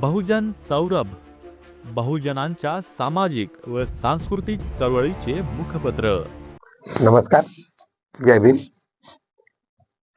बहुजन सौरभ बहुजनांच्या सामाजिक व सांस्कृतिक चळवळीचे मुखपत्र. नमस्कार जय भीम.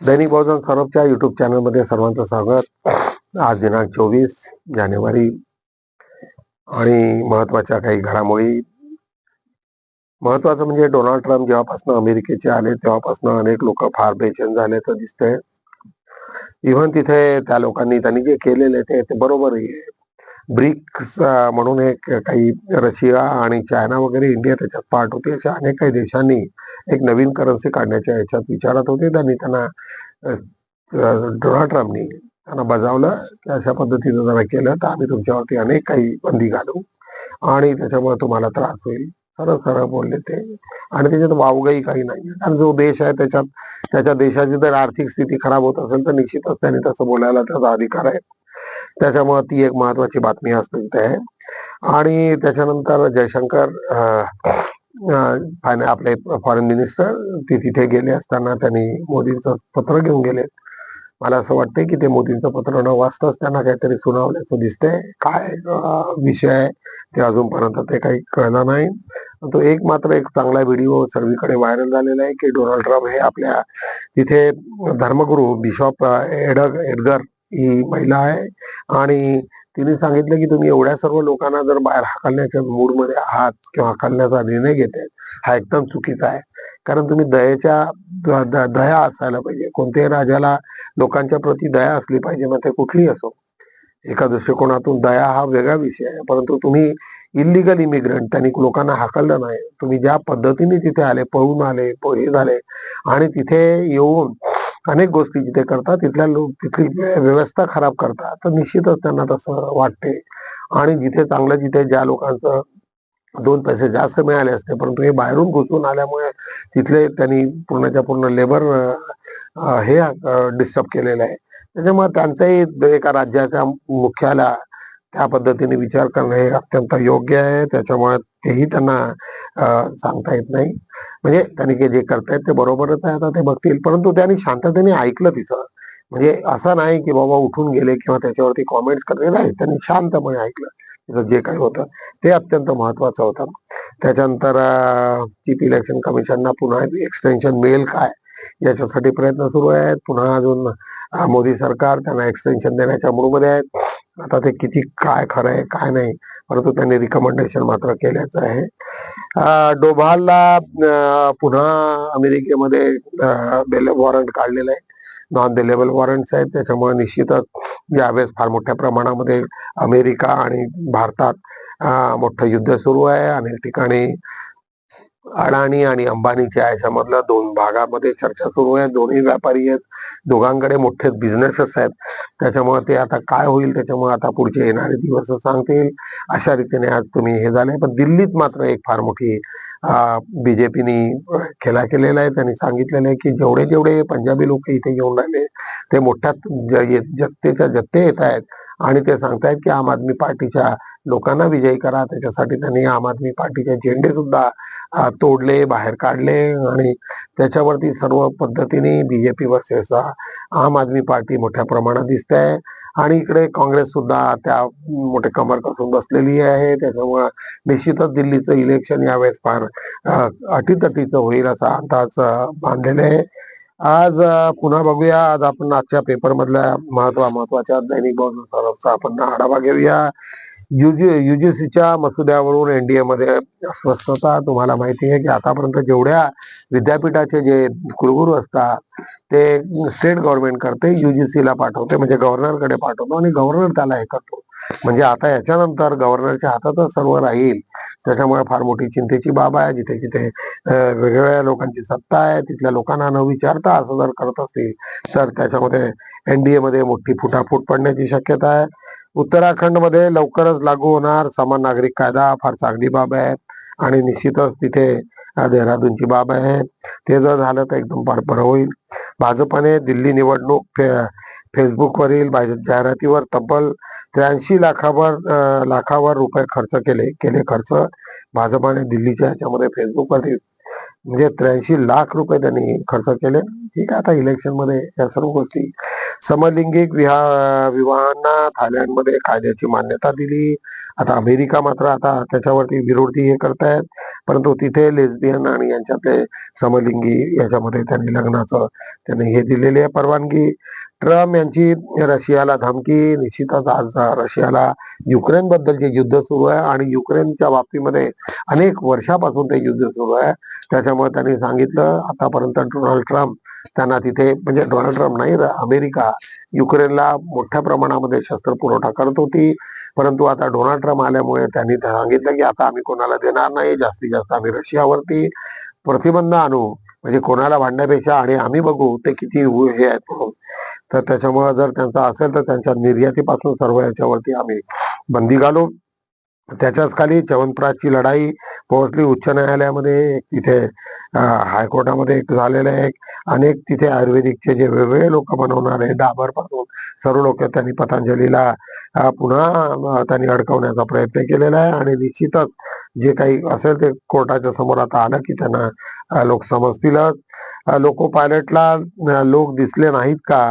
दैनिक बहुजन सौरभच्या युट्यूब चॅनलमध्ये सर्वांचं स्वागत. आज दिनांक चोवीस जानेवारी आणि महत्त्वाच्या काही घडामोडी. महत्वाचं म्हणजे डोनाल्ड ट्रम्प जेव्हापासून अमेरिकेचे आले तेव्हापासून अनेक लोक फार बेचैन झाले तर दिसतंय. इव्हन तिथे त्या लोकांनी त्यांनी जे केलेले ते ते बरोबर ब्रिक्स म्हणून एक काही रशिया आणि चायना वगैरे इंडिया त्याच्यात पार्ट होते. अशा अनेक काही देशांनी एक नवीन करन्सी काढण्याच्या याच्यात विचारात होते. त्यांनी त्यांना डोनाल्ड ट्रम्पनी त्यांना बजावलं. की अशा पद्धतीनं जरा केलं. तर आम्ही तुमच्यावरती अनेक काही बंदी घालू. आणि त्याच्यामुळे तुम्हाला त्रास होईल. सरळ सरळ बोलले ते. आणि त्याच्यात वावगही काही नाही. कारण जो देश आहे त्याच्यात त्याच्या देशाची जर आर्थिक स्थिती खराब होत असेल तर निश्चितच त्यांनी तसं बोलायला त्याचा अधिकार आहे. त्याच्यामुळे ती एक महत्वाची बातमी असते तिथे आहे आणि त्याच्यानंतर जयशंकर फायना- आपले फॉरेन मिनिस्टर ते तिथे गेले असताना त्यांनी मोदींचं पत्र घेऊन गेले. मला असं वाटतंय की ते मोदींचं पत्र न वाचताच त्यांना काहीतरी सुनावल्याचं दिसतंय. काय विषय आहे ते अजूनपर्यंत ते काही कळलं नाही. तो एक मात्र एक चांगला व्हिडिओ सर्वीकडे व्हायरल झालेला आहे की डोनाल्ड ट्रम्प हे आपल्या तिथे धर्मगुरू बिशॉप एडग एडगर ही महिला आहे. आणि तिने सांगितलं की तुम्ही एवढ्या सर्व लोकांना जर बाहेर हाकलण्याच्या मूडमध्ये आहात किंवा हाकलण्याचा निर्णय घेताय हा एकदम चुकीचा आहे. कारण तुम्ही दयेच्या दया असायला पाहिजे. कोणत्याही राजाला लोकांच्या प्रती दया असली पाहिजे मग ते कुठलीही असो. एका दृष्टिकोनातून दया हा वेगळा विषय आहे. परंतु तुम्ही इलिगल इमिग्रंट त्यांनी लोकांना हाकललं नाही. तुम्ही ज्या पद्धतीने तिथे आले पळून आले प- हे झाले आणि तिथे येऊन अनेक गोष्टी जिथे करतात तिथल्या लोक तिथली व्यवस्था खराब करतात. तर निश्चितच त्यांना तसं वाटते. आणि जिथे चांगलं जिथे ज्या लोकांचं दोन पैसे जास्त मिळाले असते परंतु हे बाहेरून घुसून आल्यामुळे तिथले त्यांनी पूर्णच्या पूर्ण लेबर हे डिस्टर्ब केलेलं आहे. त्याच्यामुळे त्यांचंही एका राज्याच्या मुख्याला त्या पद्धतीने विचार करणं हे अत्यंत योग्य आहे. त्याच्यामुळे तेही त्यांना सांगता येत नाही. म्हणजे त्यांनी जे करतायत ते बरोबरच आहे. आता ते बघतील. परंतु त्यांनी शांततेने ऐकलं तिचं. म्हणजे असं नाही की बाबा उठून गेले किंवा त्याच्यावरती कॉमेंट्स करणे. नाही त्यांनी शांतपणे ऐकलं. तिचं जे काही होतं ते अत्यंत महत्वाचं होतं. त्याच्यानंतर चीफ इलेक्शन कमिशनना पुन्हा एक्सटेन्शन मिळेल काय? याच्यासाठी प्रयत्न सुरू आहेत. पुन्हा अजून मोदी सरकार त्यांना एक्सटेन्शन देण्याच्या मूडमध्ये आहेत. आता ते किती काय खरं आहे काय नाही परंतु त्यांनी रिकमेंडेशन मात्र केल्याचं आहे. डोभालला पुन्हा अमेरिकेमध्ये बेल वॉरंट काढलेलं आहे. नॉन बेलेबल वॉरंट्स आहेत. त्याच्यामुळे निश्चितच यावेळेस फार मोठ्या प्रमाणामध्ये अमेरिका आणि भारतात मोठं युद्ध सुरू आहे. अनेक ठिकाणी अडाणी आणि अंबानीच्या याच्यामधल्या दोन भागामध्ये चर्चा सुरू आहे. दोन्ही व्यापारी आहेत. दोघांकडे मोठे बिझनेसेस आहेत. त्याच्यामुळे ते आता काय होईल त्याच्यामुळे आता पुढचे येणारे दिवस सांगतील. अशा रीतीने आज तुम्ही हे झाले. पण दिल्लीत मात्र एक फार मोठी बीजेपीनी खेला केलेला आहे. त्यांनी सांगितलेलं आहे की जेवढे जेवढे पंजाबी लोक इथे येऊन राहिले ते मोठ्या जत्तेच्या जत्ते येत आहेत. आणि ते सांगतायत की आम आदमी पार्टीच्या लोकांना विजयी करा त्याच्यासाठी त्यांनी आम आदमी पार्टीचे झेंडे सुद्धा तोडले बाहेर काढले आणि त्याच्यावरती सर्व पद्धतीने बीजेपी वर्सेस आम आदमी पार्टी मोठ्या प्रमाणात दिसत. आहे आणि इकडे काँग्रेस सुद्धा त्या मोठे कमर कसून बसलेली आहे. त्याच्यामुळे निश्चितच दिल्लीचं इलेक्शन यावेळेस फार अटीतटीचं होईल असा अंदाज बांधलेला आहे. आज पुन्हा बघूया. आज आपण आजच्या पेपर मधल्या महत्वा महत्त्वाच्या दैनिक बहुजन आपण आढावा घेऊया. युजी युजीसीच्या मसुद्यावरून एनडीए मध्ये अस्वस्थता. तुम्हाला माहिती आहे की आतापर्यंत जेवढ्या विद्यापीठाचे जे कुलगुरू असतात ते स्टेट गव्हर्नमेंट करते युजीसीला पाठवते म्हणजे गव्हर्नरकडे पाठवतो आणि गव्हर्नर त्याला हे करतो. म्हणजे आता याच्यानंतर गव्हर्नरच्या हातातच सर्व राहील. त्याच्यामुळे फार मोठी चिंतेची बाब आहे. जिथे जिथे वेगवेगळ्या लोकांची सत्ता आहे तिथल्या लोकांना न विचारता असं जर करत असतील तर त्याच्यामध्ये एनडीए मध्ये मोठी फुटाफूट पडण्याची शक्यता आहे. उत्तराखंडमध्ये लवकरच लागू होणार समान नागरिक कायदा फार चांगली बाब आहे. आणि निश्चितच तिथे देहरादूनची बाब आहे. ते जर झालं तर एकदम फार बरं होईल. भाजपने दिल्ली निवडणूक फेसबुकवरील जाहिरातीवर तब्बल त्र्याऐंशी लाखावर लाखावर रुपये खर्च केले केले खर्च. भाजपाने दिल्लीच्या ह्याच्यामध्ये फेसबुकवरती म्हणजे त्र्याऐंशी लाख रुपये त्यांनी खर्च केले. ठीक आहे आता इलेक्शनमध्ये या सर्व गोष्टी. समलिंगिक विवाह विवाहांना थायलंडमध्ये कायद्याची मान्यता दिली. आता अमेरिका मात्र आता त्याच्यावरती विरोधी हे करतायत. परंतु तिथे लेस्बियन आणि यांच्यातले समलिंगी याच्यामध्ये त्यांनी लग्नाचं त्यांनी हे दिलेली आहे परवानगी. ट्रम्प यांची रशियाला धमकी निश्चितच आज रशियाला युक्रेन बद्दल जे युद्ध सुरू आहे आणि युक्रेनच्या बाबतीमध्ये अनेक वर्षापासून ते युद्ध सुरू आहे त्याच्या त्याच्यामुळे त्यांनी सांगितलं आतापर्यंत डोनाल्ड ट्रम्प त्यांना तिथे म्हणजे डोनाल्ड ट्रम्प नाही अमेरिका युक्रेनला मोठ्या प्रमाणामध्ये शस्त्र पुरवठा करत होती. परंतु आता डोनाल्ड ट्रम्प आल्यामुळे त्यांनी सांगितलं की आता आम्ही कोणाला देणार नाही जास्तीत जास्त आम्ही रशियावरती प्रतिबंध आणू. म्हणजे कोणाला भांडण्यापेक्षा आणि आम्ही बघू ते किती हे आहेत म्हणून. तर त्याच्यामुळे जर त्यांचा असेल तर त्यांच्या निर्यातीपासून सर्व याच्यावरती आम्ही बंदी घालू. त्याच्याच खाली च्यवनप्राशची लढाई पोहोचली. उच्च न्यायालयामध्ये एक तिथे हायकोर्टामध्ये एक झालेलं आहे. अनेक तिथे आयुर्वेदिकचे जे वेगवेगळे लोक बनवणारे डाबरपासून सर्व लोक त्यांनी पतंजलीला पुन्हा त्यांनी अडकवण्याचा प्रयत्न केलेला आहे. आणि निश्चितच जे काही असेल ते कोर्टाच्या समोर आता आलं की त्यांना लोक समजतीलच लोको पायलटला लोक दिसले नाहीत का?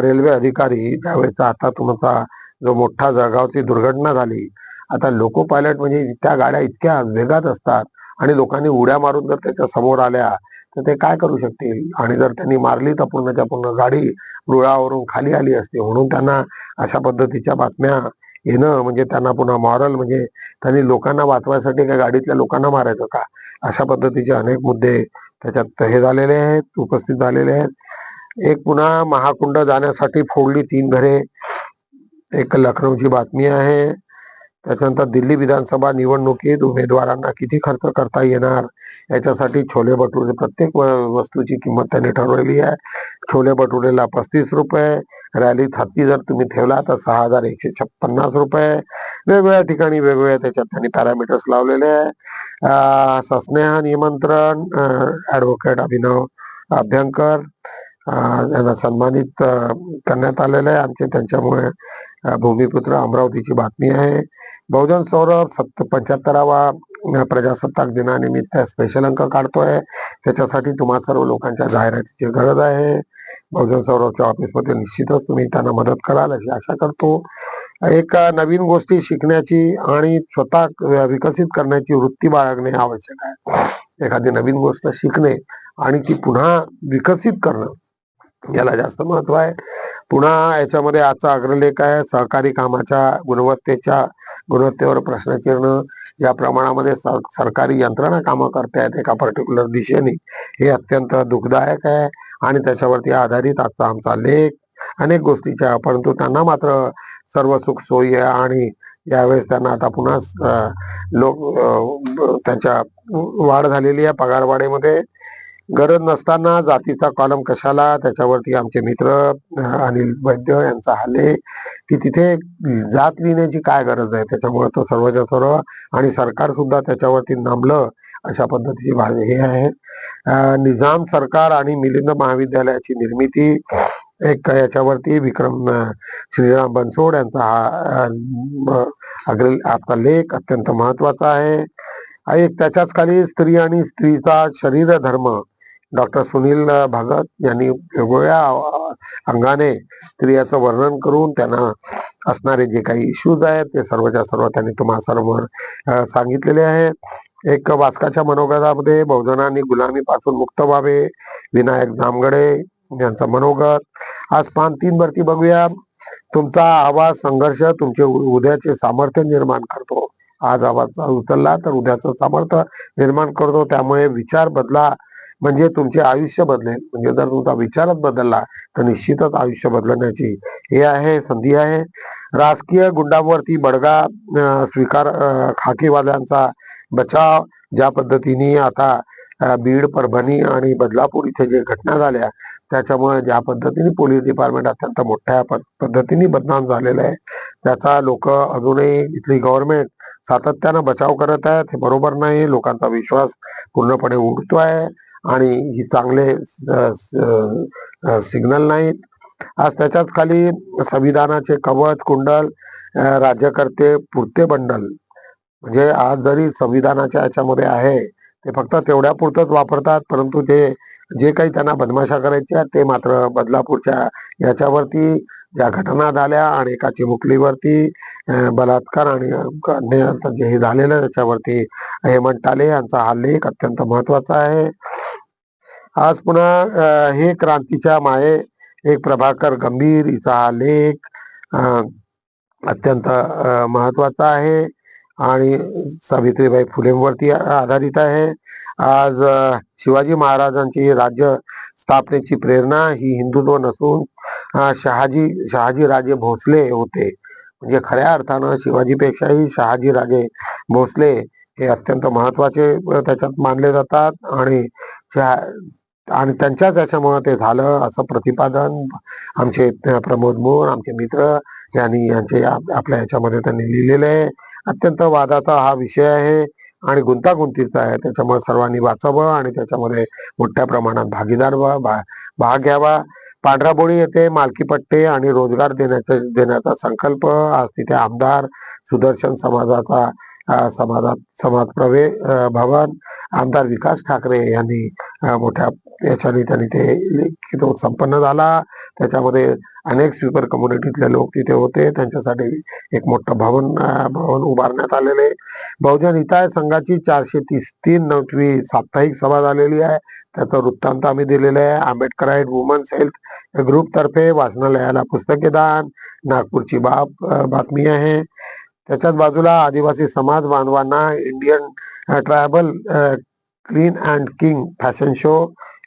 रेल्वे अधिकारी त्यावेळेचा आता तुमचा जो मोठा जळगावची दुर्घटना झाली आता लोको पायलट म्हणजे त्या गाड्या इतक्या वेगात असतात आणि लोकांनी उड्या मारून जर त्याच्यासमोर आल्या तर ते काय करू शकतील? आणि जर त्यांनी मारली तर पूर्णच्या पूर्ण गाडी रुळावरून खाली आली असते. म्हणून त्यांना अशा पद्धतीच्या बातम्या येणं म्हणजे त्यांना पुन्हा मॉरल म्हणजे त्यांनी लोकांना वाचवायसाठी काय गाडीतल्या लोकांना मारायचं का? अशा पद्धतीचे अनेक मुद्दे त्याच्यात हे झालेले आहेत उपस्थित झालेले आहेत. एक पुन्हा महाकुंड जाण्यासाठी फोडली तीन घरे. एक लखनौची बातमी आहे. त्याच्यानंतर दिल्ली विधानसभा निवडणुकीत उमेदवारांना किती खर्च करता येणार? याच्यासाठी छोले भटुरे प्रत्येक वस्तूची किंमत त्यांनी ठरवलेली आहे. छोले भटुरेला पस्तीस रुपये रॅलीत हत्ती जर तुम्ही ठेवला तर सहा हजार एकशे छप्पन्नास रुपये. वेगवेगळ्या ठिकाणी वेगवेगळ्या त्याच्यात त्यांनी पॅरामीटर्स लावलेले आहे. अं, सस्नेह निमंत्रण ऍडव्होकेट अभिनव अभ्यंकर यांना सन्मानित करण्यात आलेलं आहे. आमचे त्यांच्यामुळे भूमिपुत्र अमरावतीची बातमी आहे. बहुजन सौरभ सत्त पंच्याहत्तरावा प्रजासत्ताक दिनानिमित्त स्पेशल अंक काढतोय. त्याच्यासाठी तुम्हा सर्व लोकांच्या जाहिरातीची गरज आहे. बहुजन सौरभच्या ऑफिसमध्ये निश्चितच तुम्ही त्यांना मदत कराल अशी आशा करतो. एक नवीन गोष्टी शिकण्याची आणि स्वतः विकसित करण्याची वृत्ती बाळगणे आवश्यक आहे. एखादी नवीन गोष्ट शिकणे आणि ती पुन्हा विकसित करणं याला जास्त महत्त्व आहे. पुन्हा याच्यामध्ये आजचा अग्रलेख आहे सहकारी कामाच्या गुणवत्तेच्या गुणवत्तेवर प्रश्नचिन्ह या प्रमाणामध्ये सर- सरकारी यंत्रणा कामं करतायत एका पर्टिक्युलर दिशेने. हे अत्यंत दुःखदायक आहे आणि त्याच्यावरती आधारित आजचा आमचा लेख अनेक गोष्टीच्या परंतु त्यांना मात्र सर्व सुख सोयी आहे आणि यावेळेस त्यांना आता पुन्हा लोक त्यांच्या वाढ झालेली आहे पगारवाढीमध्ये. गरज नसताना जातीचा कॉलम कशाला? त्याच्यावरती आमचे मित्र अनिल वैद्य यांचा हल्ले. की तिथे जात लिहिण्याची काय गरज आहे? त्याच्यामुळे तो सर्वच्या सर्व आणि सरकार सुद्धा त्याच्यावरती नमलं अशा पद्धतीची भाग हे आहे. निजाम सरकार आणि मिलिंद महाविद्यालयाची निर्मिती एक याच्यावरती विक्रम श्रीराम बनसोड यांचा हा अग्र आपला लेख अत्यंत महत्त्वाचा आहे. एक त्याच्याच खाली स्त्री आणि स्त्रीचा शरीर धर्म डॉक्टर सुनील भगत यांनी वेगवेगळ्या अंगाने स्त्रियाचं वर्णन करून त्यांना असणारे जे काही इश्यूज आहेत ते सर्वच्या सर्व त्यांनी तुम्हाला सर्व सांगितलेले आहे. एक वाचकाच्या मनोगतामध्ये बहुजनांनी गुलामीपासून मुक्त व्हावे विनायक जामगडे यांचा मनोगत. आज पान तीन वरती बघूया. तुमचा आवाज संघर्ष तुमचे उद्याचे सामर्थ्य निर्माण करतो. आज आवाज उचलला तर उद्याचं सामर्थ्य निर्माण करतो. त्यामुळे विचार बदला. म्हणजे तुमचे आयुष्य बदलेल. म्हणजे जर तुमचा विचारच बदलला तर निश्चितच आयुष्य बदलण्याची हे आहे संधी आहे. राजकीय गुंडांवरती बडगा स्वीकार खाकीवाल्यांचा बचाव ज्या पद्धतीने आता बीड परभणी आणि बदलापूर इथे जे घटना झाल्या त्याच्यामुळे ज्या पद्धतीने पोलीस डिपार्टमेंट अत्यंत मोठ्या पद्धतीने बदनाम झालेलं आहे त्याचा लोक अजूनही इथली गव्हर्नमेंट सातत्यानं बचाव करत आहेत. हे बरोबर नाही. लोकांचा विश्वास पूर्णपणे उडतो आहे आणि ही चांगले सिग्नल नाहीत. आज त्याच्याच खाली संविधानाचे कवच कुंडल राज्यकर्ते पुरते बंडल. म्हणजे आज जरी संविधानाच्या याच्यामध्ये आहे ते फक्त तेवढ्या पुरतच वापरतात परंतु ते जे काही त्यांना बदमाशा करायच्या ते मात्र बदलापूरच्या याच्यावरती ज्या घटना झाल्या आणि एका चिमुकलीवरती अं, बलात्कार आणि जे हे झालेलं त्याच्यावरती हेमंत टाले यांचा हा लेख अत्यंत महत्त्वाचा आहे. आज पुन्हा अं, हे क्रांतीच्या माये एक प्रभाकर गंभीर हिचा हा लेख अं, अत्यंत अं, महत्त्वाचा आहे. आणि सावित्रीबाई फुलेंवरती आधारित आहे. आज शिवाजी महाराजांची राज्य स्थापनेची प्रेरणा ही हिंदुत्व नसून शहाजी शहाजी राजे भोसले होते. म्हणजे खऱ्या अर्थानं शिवाजीपेक्षाही शहाजी राजे भोसले हे अत्यंत महत्त्वाचे त्याच्यात मानले जातात. आणि शहा- आणि त्यांच्याच याच्यामुळे ते झालं असं प्रतिपादन आमचे प्रमोद मोर आमचे मित्र यांनी यांचे आपल्या याच्यामध्ये त्यांनी लिहिलेले आहे. अत्यंत वादाचा हा विषय आहे आणि गुंतागुंतीचा आहे. त्याच्यामुळे सर्वांनी वाचावं आणि त्याच्यामध्ये मोठ्या प्रमाणात भागीदार व्हा भा- भाग घ्यावा. पांढराबोळी येथे मालकी पट्टे आणि रोजगार देण्याचा देण्याचा संकल्प. आज तिथे आमदार सुदर्शन समाजाचा समाजात समाज प्रवे भवन आमदार विकास ठाकरे यांनी मोठ्या याच्याने त्यांनी ते तो संपन्न झाला. त्याच्यामध्ये अनेक स्वीपर कम्युनिटीतले लोक तिथे होते. त्यांच्यासाठी एक मोठं भवन भवन उभारण्यात आलेले. बहुजन हिताय संघाची चारशे तीस तीन नववी साप्ताहिक सभा झालेली आहे. त्याचा वृत्तांत आम्ही दिलेला आहे. आंबेडकराईट वुमन्स हेल्थ ग्रुप तर्फे वाचनालयाला पुस्तके दान. नागपूरची बाब बातमी आहे. त्याच्याच बाजूला आदिवासी समाज बांधवांना Indian tribal clean and king fashion show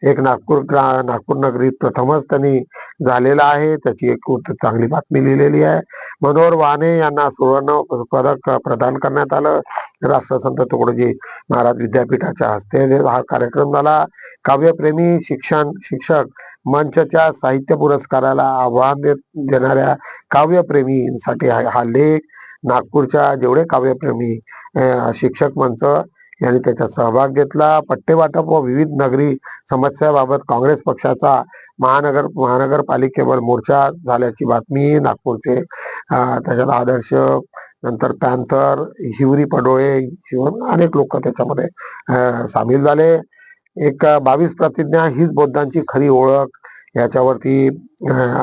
एक नागपूर नागपूर नगरीत प्रथमच त्यांनी झालेला आहे. त्याची एक चांगली बातमी लिहिलेली आहे. मनोहर वाहने यांना सुवर्ण पदक प्रदान करण्यात आलं. राष्ट्रसंत तुकडोजी महाराज विद्यापीठाच्या हस्ते हा कार्यक्रम झाला. काव्यप्रेमी शिक्षण शिक्षक मंचच्या साहित्य पुरस्काराला आव्हान देत देणाऱ्या काव्यप्रेमींसाठी हा लेख नागपूरच्या जेवढे काव्यप्रेमी शिक्षक मंच यांनी त्याच्यात सहभाग घेतला. पट्टे वाटप व विविध नगरी समस्याबाबत काँग्रेस पक्षाचा महानगर महानगरपालिकेवर मोर्चा झाल्याची बातमी नागपूरचे त्याच्यात आदर्श नंतर पॅन्थर हिवरी पडोळे शिवण अनेक लोक त्याच्यामध्ये सामील झाले. एक बावीस प्रतिज्ञा हीच बौद्धांची खरी ओळख. याच्यावरती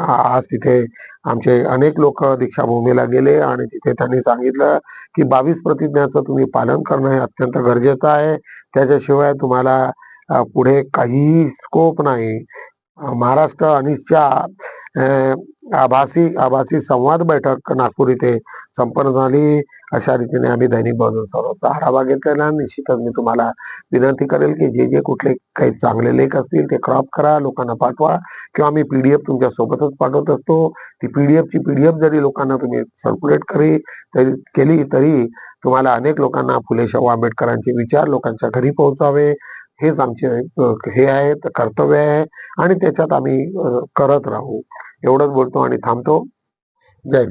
आज तिथे आमचे अनेक लोक दीक्षाभूमीला गेले आणि तिथे त्यांनी सांगितलं की बावीस प्रतिज्ञाचं तुम्ही पालन करणं हे अत्यंत गरजेचं आहे. त्याच्याशिवाय तुम्हाला पुढे काहीही स्कोप नाही. महाराष्ट्र अनिशच्या आभासी आभासी संवाद बैठक नागपूर इथे संपन्न झाली. अशा रीतीने आम्ही दैनिक बौद्ध स्वरूपचा आढावा घेतलेला. निश्चितच मी तुम्हाला विनंती करेल की जे जे कुठले काही चांगले लेख असतील ते क्रॉप करा लोकांना पाठवा किंवा आम्ही पीडीएफ तुमच्या सोबतच पाठवत असतो. ती पीडीएफ ची पीडीएफ जरी लोकांना तुम्ही सर्क्युलेट करी तरी केली तरी तुम्हाला अनेक लोकांना फुले शाहू आंबेडकरांचे विचार लोकांच्या घरी पोहोचावे. हेच आमचे हे आहे कर्तव्य आहे आणि त्याच्यात आम्ही करत राहू. एवढंच बोलतो आणि थांबतो. जय